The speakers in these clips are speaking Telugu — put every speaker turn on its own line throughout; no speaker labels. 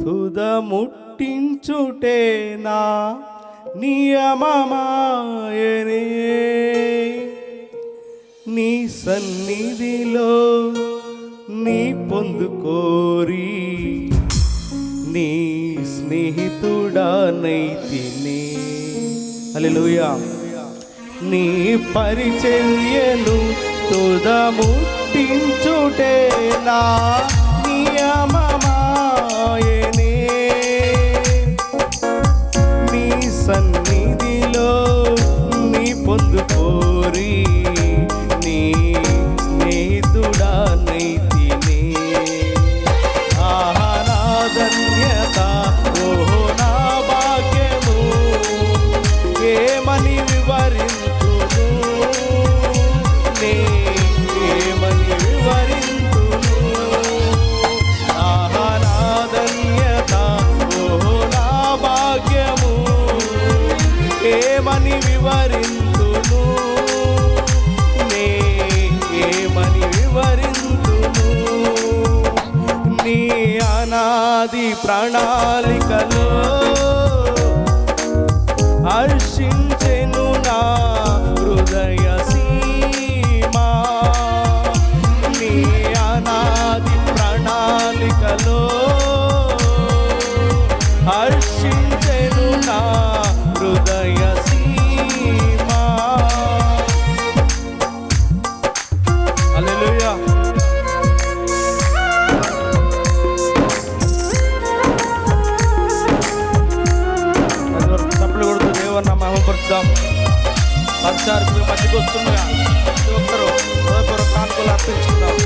తుద ముట్టించుటేనా నియమమాయనే. నీ సన్నిధిలో నీ పొందుకోరి నీ స్నేహితుడానైతినే అలెలుయా నీ పరిచర్యను తుద నియమమా నా నీ సన్నిధిలో నీ పొందుకోరి నీ స్నేహితుడా. నాది ప్రణాళికలో హర్షించెను నా హృదయ సీమా. నీ అనాది ప్రణాళికలో హర్షించెను నా హృదయ పరిచారకులు మధ్యకి వస్తుండగా ప్రతి ఒక్కరు హృదయపూర్వక కానుకలు అర్పించుకుందాం.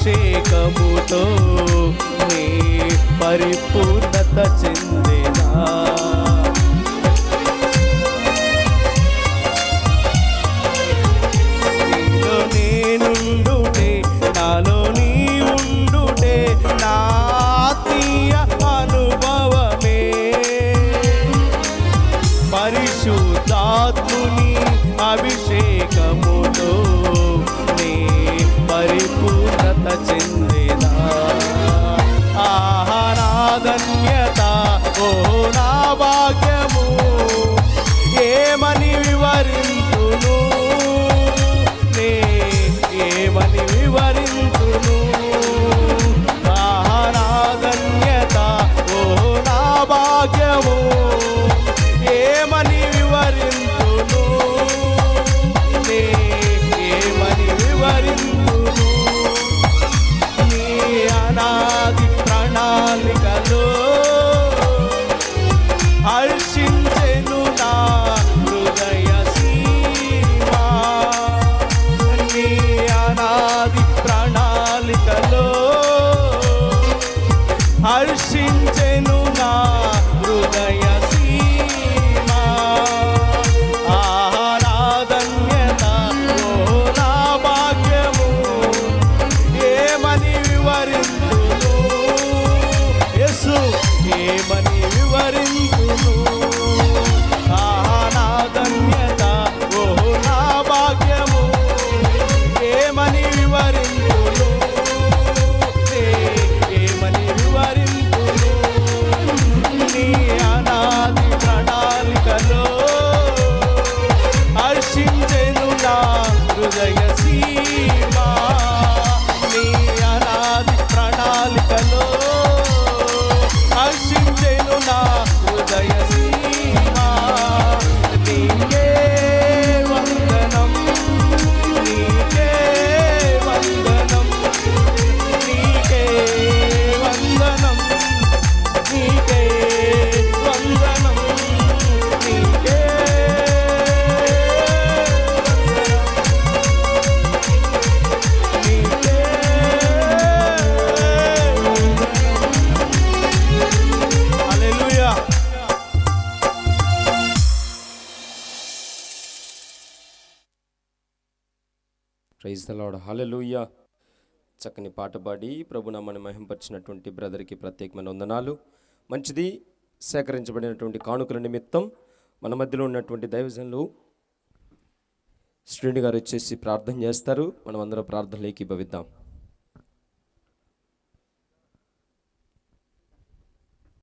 అభిషేకముతో నీ పరిపూర్ణత చెందేనా? నీలో నేనుండుటే నాలో నీ ఉండుటే అనుభవమే. పరిశుద్ధాత్ముని పరిపూర్ణత
ప్రైజ్ దలాడ్ హల్లెలూయా చక్కని పాట పాడి ప్రభు నామని మహింపరిచినటువంటి బ్రదర్కి ప్రత్యేకమైన వందనాలు. మంచిది సేకరించబడినటువంటి కానుకల నిమిత్తం మన మధ్యలో ఉన్నటువంటి దైవజనులు శ్రేణి గారు వచ్చేసి ప్రార్థన చేస్తారు. మనం అందరం ప్రార్థనలు భవిద్దాం.